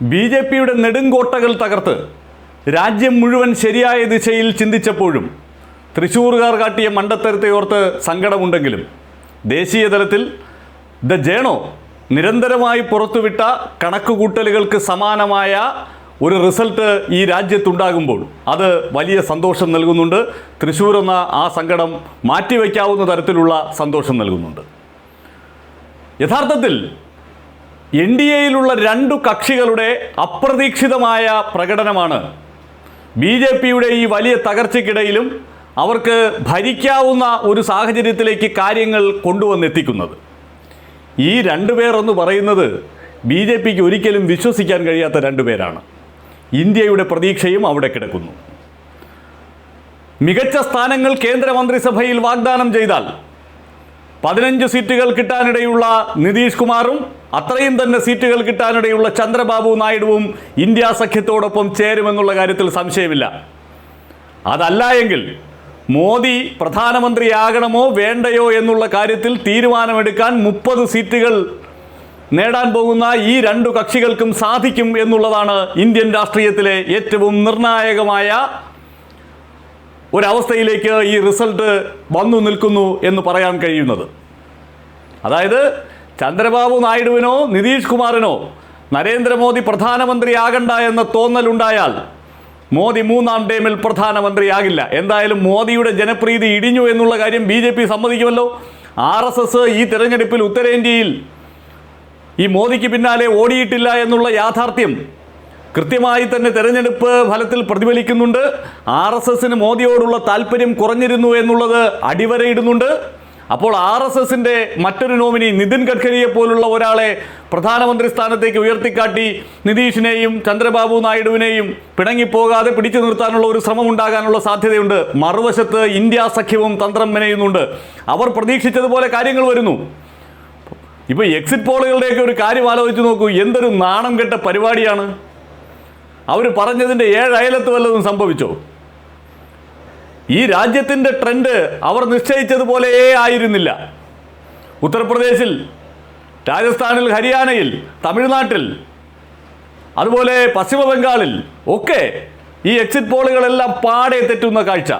B J പിയുടെ നെടുങ്കോട്ടകൾ തകർത്ത് രാജ്യം മുഴുവൻ ശരിയായ ദിശയിൽ ചിന്തിച്ചപ്പോഴും തൃശ്ശൂറുകാർ കാട്ടിയ മണ്ടത്തരത്തെ ഓർത്ത് സങ്കടമുണ്ടെങ്കിലും ദേശീയ തലത്തിൽ ദ ജേണോ നിരന്തരമായി പുറത്തുവിട്ട കണക്കുകൂട്ടലുകൾക്ക് സമാനമായ ഒരു റിസൾട്ട് ഈ രാജ്യത്തുണ്ടാകുമ്പോൾ അത് വലിയ സന്തോഷം നൽകുന്നുണ്ട്. തൃശ്ശൂർ എന്ന ആ സങ്കടം മാറ്റിവെക്കാവുന്ന തരത്തിലുള്ള സന്തോഷം നൽകുന്നുണ്ട്. യഥാർത്ഥത്തിൽ എൻ ഡി എയിലുള്ള രണ്ടു കക്ഷികളുടെ അപ്രതീക്ഷിതമായ പ്രകടനമാണ്. ബി ജെ പിയുടെ ഈ വലിയ തകർച്ചയ്ക്കിടയിലും അവർക്ക് ഭരിക്കാവുന്ന ഒരു സാഹചര്യത്തിലേക്ക് കാര്യങ്ങൾ കൊണ്ടുവന്നെത്തിക്കുന്നത്. ഈ രണ്ടുപേർ എന്ന് പറയുന്നത് ബി ജെ പിക്ക് ഒരിക്കലും വിശ്വസിക്കാൻ കഴിയാത്ത രണ്ടുപേരാണ് ഇന്ത്യയുടെ പ്രതീക്ഷയും അവിടെ കിടക്കുന്നു. മികച്ച സ്ഥാനങ്ങൾ കേന്ദ്രമന്ത്രിസഭയിൽ വാഗ്ദാനം ചെയ്താൽ പതിനഞ്ച് സീറ്റുകൾ കിട്ടാനിടയുള്ള നിതീഷ് കുമാറും അത്രയും തന്നെ സീറ്റുകൾ കിട്ടാനിടയുള്ള ചന്ദ്രബാബു നായിഡുവും ഇന്ത്യ സഖ്യത്തോടൊപ്പം ചേരുമെന്നുള്ള കാര്യത്തിൽ സംശയമില്ല. അതല്ല എങ്കിൽ മോദി പ്രധാനമന്ത്രിയാകണമോ വേണ്ടയോ എന്നുള്ള കാര്യത്തിൽ തീരുമാനമെടുക്കാൻ മുപ്പത് സീറ്റുകൾ നേടാൻ പോകുന്ന ഈ രണ്ടു കക്ഷികൾക്കും സാധിക്കും എന്നുള്ളതാണ് ഇന്ത്യൻ രാഷ്ട്രീയത്തിലെ ഏറ്റവും നിർണായകമായ ഒരവസ്ഥയിലേക്ക് ഈ റിസൾട്ട് വന്നു നിൽക്കുന്നു എന്ന് പറയാൻ കഴിയുന്നത്. അതായത് ചന്ദ്രബാബു നായിഡുവിനോ നിതീഷ് കുമാറിനോ നരേന്ദ്രമോദി പ്രധാനമന്ത്രിയാകണ്ട എന്ന തോന്നലുണ്ടായാൽ മോദി മൂന്നാം ടൈമിൽ പ്രധാനമന്ത്രിയാകില്ല. എന്തായാലും മോദിയുടെ ജനപ്രീതി ഇടിഞ്ഞു എന്നുള്ള കാര്യം ബി ജെ പി സമ്മതിക്കുമല്ലോ. ആർ എസ് എസ് ഈ തിരഞ്ഞെടുപ്പിൽ ഉത്തരേന്ത്യയിൽ ഈ മോദിക്ക് പിന്നാലെ ഓടിയിട്ടില്ല എന്നുള്ള യാഥാർത്ഥ്യം കൃത്യമായി തന്നെ തെരഞ്ഞെടുപ്പ് ഫലത്തിൽ പ്രതിഫലിക്കുന്നുണ്ട്. ആർ എസ് എസിന് മോദിയോടുള്ള താല്പര്യം കുറഞ്ഞിരുന്നു എന്നുള്ളത് അടിവരയിടുന്നുണ്ട്. അപ്പോൾ ആർ എസ് എസിന്റെ മറ്റൊരു നോമിനി നിതിൻ ഗഡ്കരിയെ പോലുള്ള ഒരാളെ പ്രധാനമന്ത്രി സ്ഥാനത്തേക്ക് ഉയർത്തിക്കാട്ടി നിതീഷിനെയും ചന്ദ്രബാബു നായിഡുവിനെയും പിണങ്ങിപ്പോകാതെ പിടിച്ചു നിർത്താനുള്ള ഒരു ശ്രമം ഉണ്ടാകാനുള്ള സാധ്യതയുണ്ട്. മറുവശത്ത് ഇന്ത്യ സഖ്യവും തന്ത്രം മെനയുന്നുണ്ട്. അവർ പ്രതീക്ഷിച്ചതുപോലെ കാര്യങ്ങൾ വരുന്നു. ഇപ്പോൾ എക്സിറ്റ് പോളുകളുടെയൊക്കെ ഒരു കാര്യം ആലോചിച്ച് നോക്കൂ. എന്തൊരു നാണം കെട്ട പരിപാടിയാണ്. അവർ പറഞ്ഞതിന്റെ ഏഴ് അയലത്ത് വല്ലതും സംഭവിച്ചോ? ഈ രാജ്യത്തിന്റെ ട്രെൻഡ് അവർ നിശ്ചയിച്ചതുപോലെയേ ആയിരുന്നില്ല. ഉത്തർപ്രദേശിൽ രാജസ്ഥാനിൽ ഹരിയാനയിൽ തമിഴ്നാട്ടിൽ അതുപോലെ പശ്ചിമ ബംഗാളിൽ ഒക്കെ ഈ എക്സിറ്റ് പോളുകളെല്ലാം പാടെ തെറ്റുന്ന കാഴ്ച.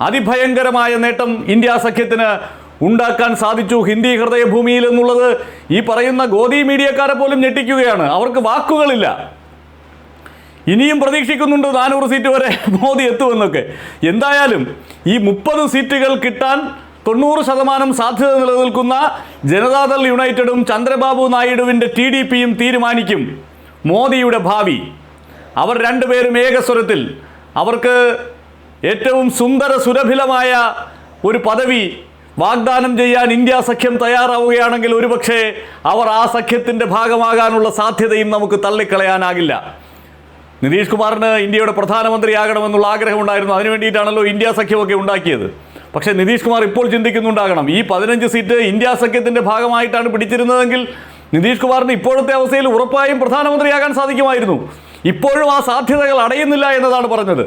അതിഭയങ്കരമായ നേട്ടം ഇന്ത്യ സഖ്യത്തിന് ഉണ്ടാക്കാൻ സാധിച്ചു. ഹിന്ദി ഹൃദയഭൂമിയിൽ എന്നുള്ളത് ഈ പറയുന്ന ഗോദി മീഡിയക്കാരെ പോലും ഞെട്ടിക്കുകയാണ്. അവർക്ക് വാക്കുകളില്ല. ഇനിയും പ്രതീക്ഷിക്കുന്നുണ്ട് നാനൂറ് സീറ്റ് വരെ മോദി എത്തുമെന്നൊക്കെ എന്തായാലും ഈ മുപ്പത് സീറ്റുകൾ കിട്ടാൻ തൊണ്ണൂറ് ശതമാനം സാധ്യത നിലനിൽക്കുന്ന ജനതാദൾ യുണൈറ്റഡും ചന്ദ്രബാബു നായിഡുവിന്റെ ടി ഡി പിയും തീരുമാനിക്കും മോദിയുടെ ഭാവി. അവർ രണ്ടുപേരും ഏകസ്വരത്തിൽ അവർക്ക് ഏറ്റവും സുന്ദര സുരഭിലമായ ഒരു പദവി വാഗ്ദാനം ചെയ്യാൻ ഇന്ത്യ സഖ്യം തയ്യാറാവുകയാണെങ്കിൽ ഒരുപക്ഷെ അവർ ആ സഖ്യത്തിന്റെ ഭാഗമാകാനുള്ള സാധ്യതയും നമുക്ക് തള്ളിക്കളയാനാകില്ല. നിതീഷ് കുമാറിന് ഇന്ത്യയുടെ പ്രധാനമന്ത്രിയാകണമെന്നുള്ള ആഗ്രഹമുണ്ടായിരുന്നു. അതിനു വേണ്ടിയിട്ടാണല്ലോ ഇന്ത്യ സഖ്യമൊക്കെ ഉണ്ടാക്കിയത്. പക്ഷേ നിതീഷ് കുമാർ ഇപ്പോൾ ചിന്തിക്കുന്നുണ്ടാകണം. ഈ പതിനഞ്ച് സീറ്റ് ഇന്ത്യ സഖ്യത്തിന്റെ ഭാഗമായിട്ടാണ് പിടിച്ചിരുന്നതെങ്കിൽ നിതീഷ് കുമാറിന് ഇപ്പോഴത്തെ അവസ്ഥയിൽ ഉറപ്പായും പ്രധാനമന്ത്രിയാകാൻ സാധിക്കുമായിരുന്നു. ഇപ്പോഴും ആ സാധ്യതകൾ അടയുന്നില്ല എന്നതാണ് പറഞ്ഞത്.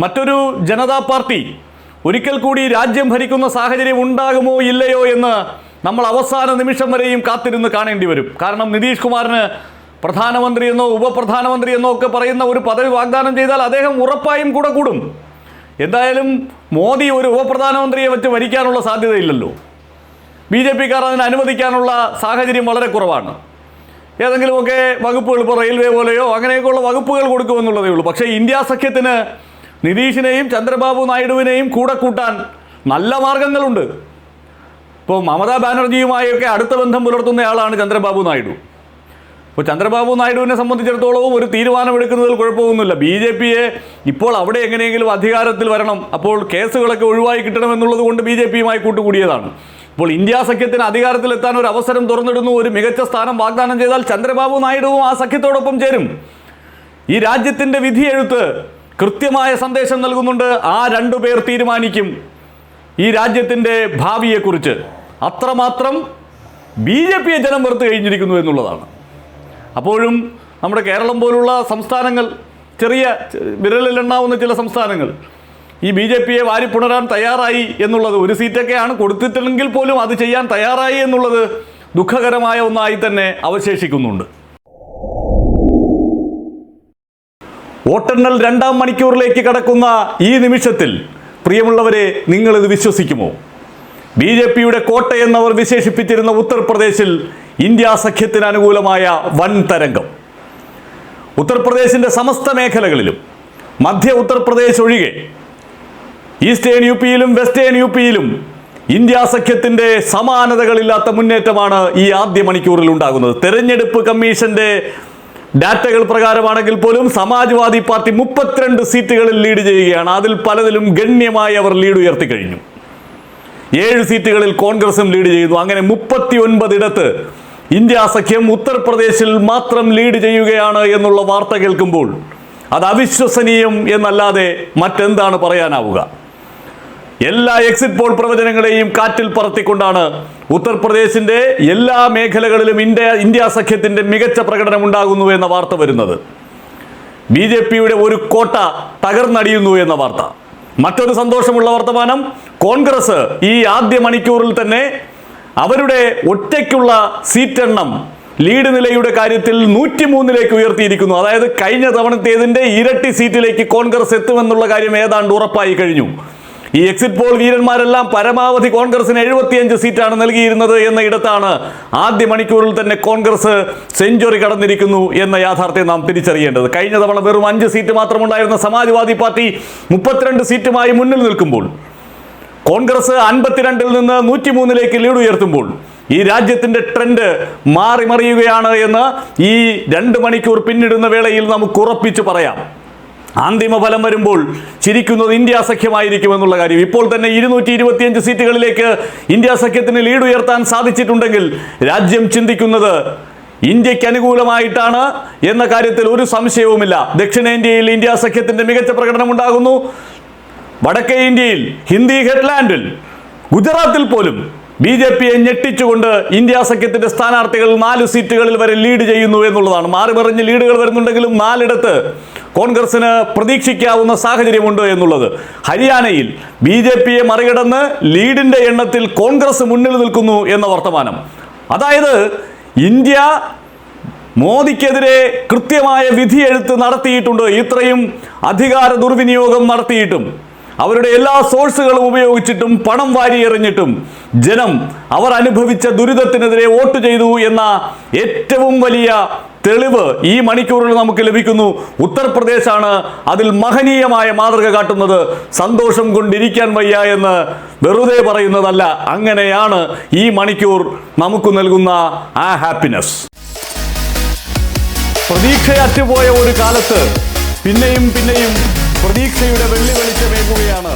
മറ്റൊരു ജനതാ പാർട്ടി ഒരിക്കൽ കൂടി രാജ്യം ഭരിക്കുന്ന സാഹചര്യം ഉണ്ടാകുമോ ഇല്ലയോ എന്ന് നമ്മൾ അവസാന നിമിഷം വരെയും കാത്തിരുന്ന് കാണേണ്ടി വരും. കാരണം നിതീഷ് കുമാറിന് പ്രധാനമന്ത്രി എന്നോ ഉപപ്രധാനമന്ത്രി എന്നോ ഒക്കെ പറയുന്ന ഒരു പദവി വാഗ്ദാനം ചെയ്താൽ അദ്ദേഹം ഉറപ്പായും കൂടെ കൂടും. എന്തായാലും മോദി ഒരു ഉപപ്രധാനമന്ത്രിയെ വെച്ച് മരിക്കാനുള്ള സാധ്യതയില്ലല്ലോ. ബി ജെ പിക്കാർ അതിന് അനുവദിക്കാനുള്ള സാഹചര്യം വളരെ കുറവാണ്. ഏതെങ്കിലുമൊക്കെ വകുപ്പുകൾ ഇപ്പോൾ റെയിൽവേ പോലെയോ അങ്ങനെയൊക്കെയുള്ള വകുപ്പുകൾ കൊടുക്കുമെന്നുള്ളതേ ഉള്ളൂ. പക്ഷേ ഇന്ത്യ സഖ്യത്തിന് നിതീഷിനെയും ചന്ദ്രബാബു നായിഡുവിനെയും കൂടെ കൂട്ടാൻ നല്ല മാർഗങ്ങളുണ്ട്. ഇപ്പോൾ മമതാ ബാനർജിയുമായൊക്കെ അടുത്ത ബന്ധം പുലർത്തുന്നയാളാണ് ചന്ദ്രബാബു നായിഡു. ഇപ്പോൾ ചന്ദ്രബാബു നായിഡുവിനെ സംബന്ധിച്ചിടത്തോളവും ഒരു തീരുമാനമെടുക്കുന്നതിൽ കുഴപ്പമൊന്നുമില്ല. ബി ജെ പിയെ ഇപ്പോൾ അവിടെ എങ്ങനെയെങ്കിലും അധികാരത്തിൽ വരണം. അപ്പോൾ കേസുകളൊക്കെ ഒഴിവായി കിട്ടണമെന്നുള്ളത് കൊണ്ട് ബി ജെ പിയുമായി കൂട്ടുകൂടിയതാണ്. ഇപ്പോൾ ഇന്ത്യ സഖ്യത്തിന് അധികാരത്തിലെത്താൻ ഒരു അവസരം തുറന്നിടുന്നു. ഒരു മികച്ച സ്ഥാനം വാഗ്ദാനം ചെയ്താൽ ചന്ദ്രബാബു നായിഡുവും ആ സഖ്യത്തോടൊപ്പം ചേരും. ഈ രാജ്യത്തിന്റെ വിധിയെഴുത്ത് കൃത്യമായ സന്ദേശം നൽകുന്നുണ്ട്. ആ രണ്ടു പേർ തീരുമാനിക്കും ഈ രാജ്യത്തിന്റെ ഭാവിയെക്കുറിച്ച്. അത്രമാത്രം ബി ജെ പിയെ ജനം വെറുത്ത് കഴിഞ്ഞിരിക്കുന്നു എന്നുള്ളതാണ്. അപ്പോഴും നമ്മുടെ കേരളം പോലുള്ള സംസ്ഥാനങ്ങൾ ചെറിയ വിരലിലെണ്ണാവുന്ന ചില സംസ്ഥാനങ്ങൾ ഈ ബി ജെ പിയെ വാരി പുണരാൻ തയ്യാറായി എന്നുള്ളത് ഒരു സീറ്റൊക്കെയാണ് കൊടുത്തിട്ടില്ലെങ്കിൽ പോലും അത് ചെയ്യാൻ തയ്യാറായി എന്നുള്ളത് ദുഃഖകരമായ ഒന്നായി തന്നെ അവശേഷിക്കുന്നുണ്ട്. വോട്ടെണ്ണൽ രണ്ടാം മണിക്കൂറിലേക്ക് കടക്കുന്ന ഈ നിമിഷത്തിൽ പ്രിയമുള്ളവരെ നിങ്ങളിത് വിശ്വസിക്കുമോ? ബി ജെ പിയുടെ കോട്ടയെന്നവർ വിശേഷിപ്പിച്ചിരുന്ന ഉത്തർപ്രദേശിൽ ഇന്ത്യ സഖ്യത്തിന് അനുകൂലമായ വൻ തരംഗം. ഉത്തർപ്രദേശിന്റെ സമസ്ത മേഖലകളിലും മധ്യ ഉത്തർപ്രദേശ് ഒഴികെ ഈസ്റ്റേൺ യു പിയിലും വെസ്റ്റേൺ യു പിയിലും ഇന്ത്യ സഖ്യത്തിന്റെ സമാനതകളില്ലാത്ത മുന്നേറ്റമാണ് ഈ ആദ്യ മണിക്കൂറിൽ ഉണ്ടാകുന്നത്. തെരഞ്ഞെടുപ്പ് കമ്മീഷന്റെ ഡാറ്റകൾ പ്രകാരമാണെങ്കിൽ പോലും സമാജ്വാദി പാർട്ടി മുപ്പത്തിരണ്ട് സീറ്റുകളിൽ ലീഡ് ചെയ്യുകയാണ്. അതിൽ പലതിലും ഗണ്യമായി അവർ ലീഡ് ഉയർത്തി കഴിഞ്ഞു. ഏഴ് സീറ്റുകളിൽ കോൺഗ്രസും ലീഡ് ചെയ്തു. അങ്ങനെ മുപ്പത്തി ഒൻപതിടത്ത് ഇന്ത്യ സഖ്യം ഉത്തർപ്രദേശിൽ മാത്രം ലീഡ് ചെയ്യുകയാണ് എന്നുള്ള വാർത്ത കേൾക്കുമ്പോൾ അത് അവിശ്വസനീയം എന്നല്ലാതെ മറ്റെന്താണ് പറയാനാവുക? എല്ലാ എക്സിറ്റ് പോൾ പ്രവചനങ്ങളെയും കാറ്റിൽ പറത്തിക്കൊണ്ടാണ് ഉത്തർപ്രദേശിന്റെ എല്ലാ മേഖലകളിലും ഇന്ത്യ ഇന്ത്യ സഖ്യത്തിന്റെ മികച്ച പ്രകടനം ഉണ്ടാകുന്നു എന്ന വാർത്ത വരുന്നത്. ബി ജെ പിയുടെ ഒരു കോട്ട തകർന്നടിയുന്നു എന്ന വാർത്ത. മറ്റൊരു സന്തോഷമുള്ള വർത്തമാനം കോൺഗ്രസ് ഈ ആദ്യ മണിക്കൂറിൽ തന്നെ അവരുടെ ഒറ്റയ്ക്കുള്ള സീറ്റെണ്ണം ലീഡ് നിലയുടെ കാര്യത്തിൽ നൂറ്റിമൂന്നിലേക്ക് ഉയർത്തിയിരിക്കുന്നു. അതായത് കഴിഞ്ഞ തവണത്തേതിന്റെ ഇരട്ടി സീറ്റിലേക്ക് കോൺഗ്രസ് എത്തുമെന്നുള്ള കാര്യം ഏതാണ്ട് ഉറപ്പായി കഴിഞ്ഞു. ഈ എക്സിറ്റ് പോൾ വീരന്മാരെല്ലാം പരമാവധി കോൺഗ്രസിന് എഴുപത്തിയഞ്ച് സീറ്റാണ് നൽകിയിരുന്നത് എന്ന ഇടത്താണ് ആദ്യ മണിക്കൂറിൽ തന്നെ കോൺഗ്രസ് സെഞ്ചുറി കടന്നിരിക്കുന്നു എന്ന യാഥാർത്ഥ്യം നാം തിരിച്ചറിയേണ്ടത്. കഴിഞ്ഞ തവണ വെറും അഞ്ച് സീറ്റ് മാത്രമുണ്ടായിരുന്ന സമാജ്വാദി പാർട്ടി മുപ്പത്തിരണ്ട് സീറ്റുമായി മുന്നിൽ നിൽക്കുമ്പോൾ കോൺഗ്രസ് അൻപത്തിരണ്ടിൽ നിന്ന് നൂറ്റിമൂന്നിലേക്ക് ലീഡ് ഉയർത്തുമ്പോൾ ഈ രാജ്യത്തിന്റെ ട്രെൻഡ് മാറി മറിയുകയാണ് എന്ന് ഈ രണ്ട് മണിക്കൂർ പിന്നിടുന്ന വേളയിൽ നമുക്ക് ഉറപ്പിച്ചു പറയാം. അന്തിമ ഫലം വരുമ്പോൾ ചിരിക്കുന്നത് ഇന്ത്യ സഖ്യമായിരിക്കുമെന്നുള്ള കാര്യം. ഇപ്പോൾ തന്നെ ഇരുന്നൂറ്റി ഇരുപത്തിയഞ്ച് സീറ്റുകളിലേക്ക് ഇന്ത്യ സഖ്യത്തിന് ലീഡ് ഉയർത്താൻ സാധിച്ചിട്ടുണ്ടെങ്കിൽ രാജ്യം ചിന്തിക്കുന്നത് ഇന്ത്യയ്ക്ക് അനുകൂലമായിട്ടാണ് എന്ന കാര്യത്തിൽ ഒരു സംശയവുമില്ല. ദക്ഷിണേന്ത്യയിൽ ഇന്ത്യ സഖ്യത്തിന്റെ മികച്ച പ്രകടനം ഉണ്ടാകുന്നു. വടക്കേ ഇന്ത്യയിൽ ഹിന്ദി ഹെഡ്ലാൻഡിൽ ഗുജറാത്തിൽ പോലും ബി ജെ പിയെ ഞെട്ടിച്ചുകൊണ്ട് ഇന്ത്യ സഖ്യത്തിന്റെ സ്ഥാനാർത്ഥികൾ നാല് സീറ്റുകളിൽ വരെ ലീഡ് ചെയ്യുന്നു എന്നുള്ളതാണ്. മാറി മറിഞ്ഞ് ലീഡുകൾ വരുന്നുണ്ടെങ്കിലും നാലിടത്ത് കോൺഗ്രസിന് പ്രതീക്ഷിക്കാവുന്ന സാഹചര്യമുണ്ട് എന്നുള്ളത്. ഹരിയാനയിൽ ബി ജെ പിയെ മറികടന്ന് ലീഡിന്റെ എണ്ണത്തിൽ കോൺഗ്രസ് മുന്നിൽ നിൽക്കുന്നു എന്ന വർത്തമാനം. അതായത് ഇന്ത്യ മോദിക്കെതിരെ കൃത്യമായ വിധിയെഴുത്ത് നടത്തിയിട്ടുണ്ട്. ഇത്രയും അധികാര ദുർവിനിയോഗം നടത്തിയിട്ടും അവരുടെ എല്ലാ സോഴ്സുകളും ഉപയോഗിച്ചിട്ടും പണം വാരി എറിഞ്ഞിട്ടും ജനം അവർ അനുഭവിച്ച ദുരിതത്തിനെതിരെ വോട്ട് ചെയ്തു എന്ന ഏറ്റവും വലിയ തെളിവ് ഈ മണിക്കൂറിൽ നമുക്ക് ലഭിക്കുന്നു. ഉത്തർപ്രദേശാണ് അതിൽ മഹനീയമായ മാതൃക കാട്ടുന്നത്. സന്തോഷം കൊണ്ടിരിക്കാൻ വയ്യ എന്ന് വെറുതെ പറയുന്നതല്ല. അങ്ങനെയാണ് ഈ മണിക്കൂർ നമുക്ക് നൽകുന്ന ആ ഹാപ്പിനെസ്. പ്രതീക്ഷയറ്റുപോയ ഒരു കാലത്ത് പിന്നെയും പിന്നെയും പ്രതീക്ഷയുടെ വെള്ളി വെളിച്ചമേകുകയാണ്